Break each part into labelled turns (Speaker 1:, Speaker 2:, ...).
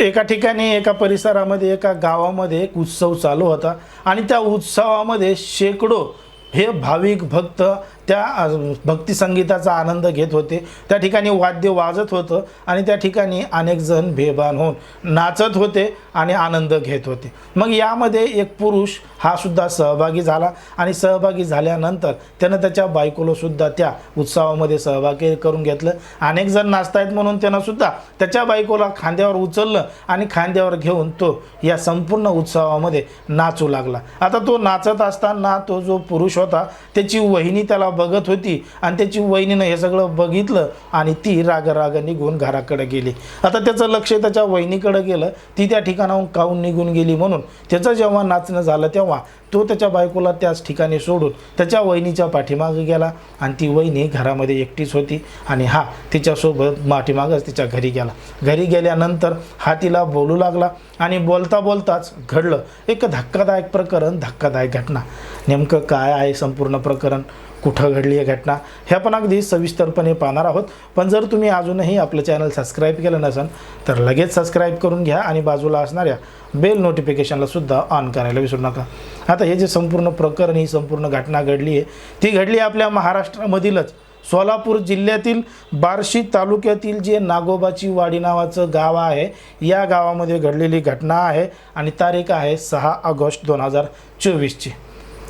Speaker 1: एका ठिकाणी एका परिसरामध्ये एका गावामध्ये एक उत्सव चालू होता. आणि त्या उत्सवामध्ये शेकडो हे भाविक भक्त त्या भक्तिसंगीताचा आनंद घेत होते. त्या ठिकाणी वाद्य वाजत होतं आणि त्या ठिकाणी अनेक जण बेभान होऊन नाचत होते आणि आनंद घेत होते. मग यामध्ये एक पुरुष हा सुद्धा सहभागी झाला आणि सहभागी झाल्यानंतर त्यानं त्याच्या बायकोलासुद्धा त्या उत्सवामध्ये सहभागी करून घेतलं. अनेक जण नाचतायत म्हणून त्यानं सुद्धा त्याच्या बायकोला खांद्यावर उचललं आणि खांद्यावर घेऊन तो या संपूर्ण उत्सवामध्ये नाचू लागला. आता तो नाचत असताना तो जो पुरुष होता त्याची वहिनी त्याला बघत होती आणि त्याची वहिनीनं हे सगळं बघितलं आणि ती राग राग निघून घराकडे गेली. आता त्याचं लक्ष त्याच्या वहिनीकडे गेलं. ती त्या ठिकाणाहून काहून निघून गेली म्हणून. त्याचं जेव्हा नाचणं झालं तेव्हा तो त्याच्या बायकोला त्याच ठिकाणी सोडून त्याच्या वहिनीच्या पाठीमागं गेला आणि ती वहिनी घरामध्ये एकटीच होती आणि हा तिच्यासोबत पाठीमागंच तिच्या घरी गेला. घरी गेल्यानंतर हा तिला बोलू लागला आणि बोलता बोलताच घडलं. एक धक्कादायक प्रकरण धक्कादायक घटना. नेमकं काय आहे संपूर्ण प्रकरण? कुठं घडली आहे घटना? ह्या पण अगदी सविस्तरपणे पाहणार आहोत. पण जर तुम्ही अजूनही आपलं चॅनल सबस्क्राईब केलं नसेल तर लगेच सबस्क्राईब करून घ्या आणि बाजूला असणाऱ्या बेल नोटिफिकेशनला सुद्धा ऑन करायला विसरू नका. आता हे जे संपूर्ण प्रकरण ही संपूर्ण घटना घडली आहे ती घडली आपल्या महाराष्ट्रामधीलच. सोलापूर जिल्ह्यातील बार्शी तालुक्यातील जे नागोबाची वाडी नावाचं गाव आहे या गावामध्ये घडलेली घटना आहे आणि तारीख आहे सहा ऑगस्ट दोन हजार चोवीसची.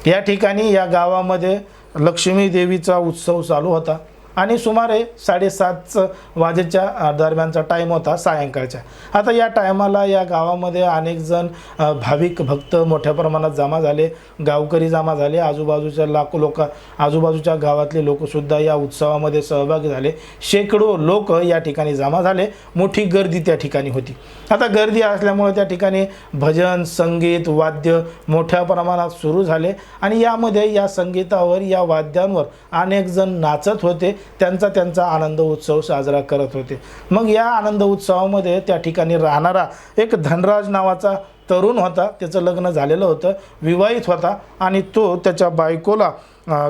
Speaker 1: या ठिकाणी या गावामध्ये लक्ष्मी देवीचा उत्सव चालू होता. आणि सुमारे साडेसात वाजेच्या दरम्यानचा टाईम होता सायंकाळच्या. आता या टायमाला या गावामध्ये अनेक जण भाविक भक्त मोठ्या प्रमाणात जमा झाले गावकरी जमा झाले आजूबाजूच्या लाखो लोक आजूबाजूच्या गावातले लोकसुद्धा या उत्सवामध्ये सहभागी झाले. शेकडो लोक या ठिकाणी जमा झाले मोठी गर्दी त्या ठिकाणी होती. आता गर्दी असल्यामुळे त्या ठिकाणी भजन संगीत वाद्य मोठ्या प्रमाणात सुरू झाले आणि यामध्ये या संगीतावर या वाद्यांवर अनेक जण नाचत होते. त्यांचा त्यांचा आनंद उत्सव साजरा करत होते. मग या आनंद उत्सवामध्ये त्या ठिकाणी राहणारा एक धनराज नावाचा तरुण होता. त्याचं लग्न झालेलं होतं. विवाहित होता आणि तो त्याच्या बायकोला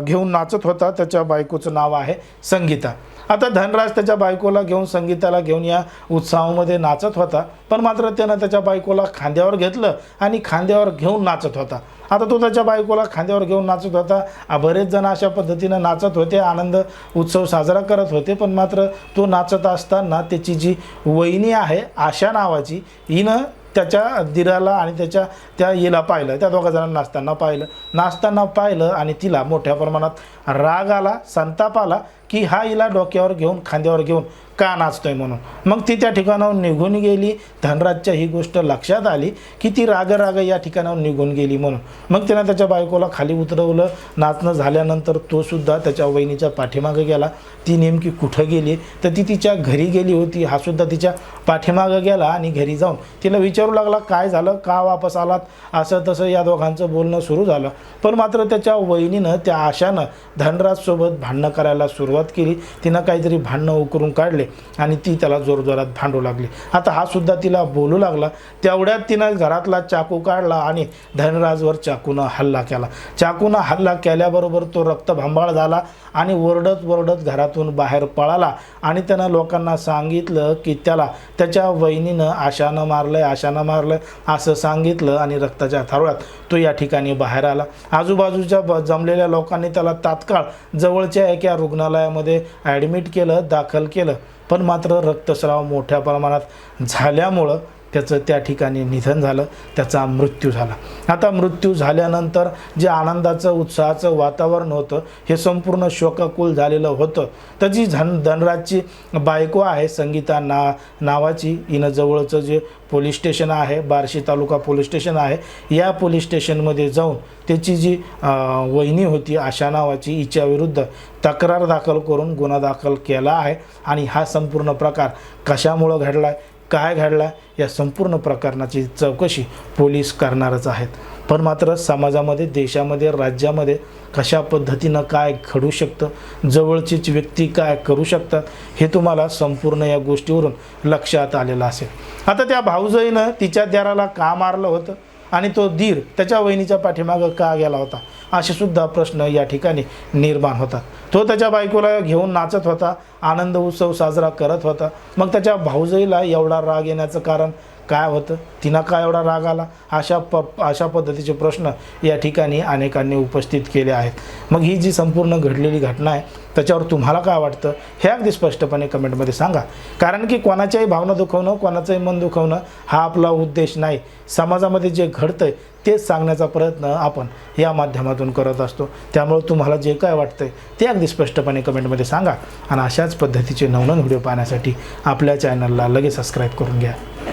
Speaker 1: घेऊन नाचत होता. त्याच्या बायकोचं नाव आहे संगीता. आता धनराज त्याच्या बायकोला घेऊन संगीताला घेऊन या उत्सवामध्ये नाचत होता. पण मात्र त्यानं त्याच्या बायकोला खांद्यावर घेतलं आणि खांद्यावर घेऊन नाचत होता. आता तो त्याच्या बायकोला खांद्यावर घेऊन नाचत होता. बरेच जण अशा पद्धतीनं नाचत होते आनंद उत्सव साजरा करत होते पण मात्र तो नाचत असताना त्याची जी वहिनी आहे आशा नावाची हिनं त्याच्या दिराला आणि त्याच्या त्या हिला पाहिलं. त्या दोघा जणांना नाचताना पाहिलं. नाचताना पाहिलं आणि तिला मोठ्या प्रमाणात राग आला संताप आला. की हा हिला डोक्यावर घेऊन खांद्यावर घेऊन का नाचतोय म्हणून? मग ती त्या ठिकाणाहून निघून गेली. धनराजच्या ही गोष्ट लक्षात आली की ती राग राग या ठिकाणाहून निघून गेली म्हणून. मग त्यानं त्याच्या बायकोला खाली उतरवलं. नाचणं झाल्यानंतर तोसुद्धा त्याच्या वहिनीच्या पाठीमागं गेला. ती नेमकी कुठं गेली? तर ती तिच्या घरी गेली होती. हा सुद्धा तिच्या पाठीमागं गेला आणि घरी जाऊन तिला विचारू लागला काय झालं? का वापस आलात? असं तसं या दोघांचं बोलणं सुरू झालं. पण मात्र त्याच्या वहिनीनं त्या आशानं धनराजसोबत भांडणं करायला सुरुवात केली तिनं काहीतरी भांडणं उकरून काढले आणि ती त्याला जोरजोरात भांडू लागली. आता हा सुद्धा तिला बोलू लागला. तेवढ्यात तिनं घरातला चाकू काढला आणि धनराजवर चाकूनं हल्ला केला. चाकूनं हल्ला केल्याबरोबर तो रक्तभांबाळ झाला आणि ओरडत ओरडत घरातून बाहेर पळाला आणि त्यानं लोकांना सांगितलं की त्याला त्याच्या वहिनीनं आशानं मारलंय आशानं मारलंय असं सांगितलं आणि रक्ताच्या थारोळ्यात तो या ठिकाणी बाहेर आला. आजूबाजूच्या जमलेल्या लोकांनी त्याला तात्काळ जवळच्या एका रुग्णालयामध्ये ॲडमिट केलं दाखल केलं. पण मात्र रक्तस्राव मोठ्या प्रमाणात झाल्यामुळं त्याचं त्या ठिकाणी निधन झालं त्याचा मृत्यू झाला. आता मृत्यू झाल्यानंतर जे आनंदाचं उत्साहाचं वातावरण होतं हे संपूर्ण शोकाकुल झालेलं होतं. तर जी धन धनराजची बायको आहे संगीता ना नावाची हिनं जवळचं जे पोलीस स्टेशन आहे बार्शी तालुका पोलीस स्टेशन आहे या पोलीस स्टेशनमध्ये जाऊन त्याची जी वहिनी होती आशा नावाची हिच्याविरुद्ध तक्रार दाखल करून गुन्हा दाखल केला आहे. आणि हा संपूर्ण प्रकार कशामुळं घडला आहे काय घडला या संपूर्ण प्रकरणाची चौकशी पोलीस करणारच आहेत. पण मात्र समाजामध्ये देशामध्ये राज्यामध्ये कशा पद्धतीनं काय घडू शकतं जवळचीच व्यक्ती काय करू शकतात हे तुम्हाला संपूर्ण या गोष्टीवरून लक्षात आलेलं असेल. आता त्या भाऊजईनं तिच्या द्याराला का मारलं होतं? आणि तो दीर त्याच्या वहिनीच्या पाठीमागं का गेला होता? असे सुद्धा प्रश्न या ठिकाणी निर्माण होतात. तो त्याच्या बायकोला घेऊन नाचत होता आनंद उत्सव साजरा करत होता. मग त्याच्या भाऊजईला एवढा राग येण्याचं कारण काय होतं? तिनं काय एवढा राग आला? अशा प अशा पद्धतीचे प्रश्न या ठिकाणी अनेकांनी उपस्थित केले आहेत. मग ही जी संपूर्ण घडलेली घटना आहे त्याच्यावर तुम्हाला काय वाटतं? हे अगदी स्पष्टपणे कमेंटमध्ये सांगा. कारण की कोणाच्याही भावना दुखवणं कोणाचंही मन दुखवणं हा आपला उद्देश नाही. समाजामध्ये जे घडतं आहे तेच सांगण्याचा प्रयत्न आपण या माध्यमातून करत असतो. त्यामुळे तुम्हाला जे काय वाटतं आहे ते अगदी स्पष्टपणे कमेंटमध्ये सांगा. आणि अशाच पद्धतीचे नवनवीन व्हिडिओ पाहण्यासाठी आपल्या चॅनलला लगेच सबस्क्राईब करून घ्या.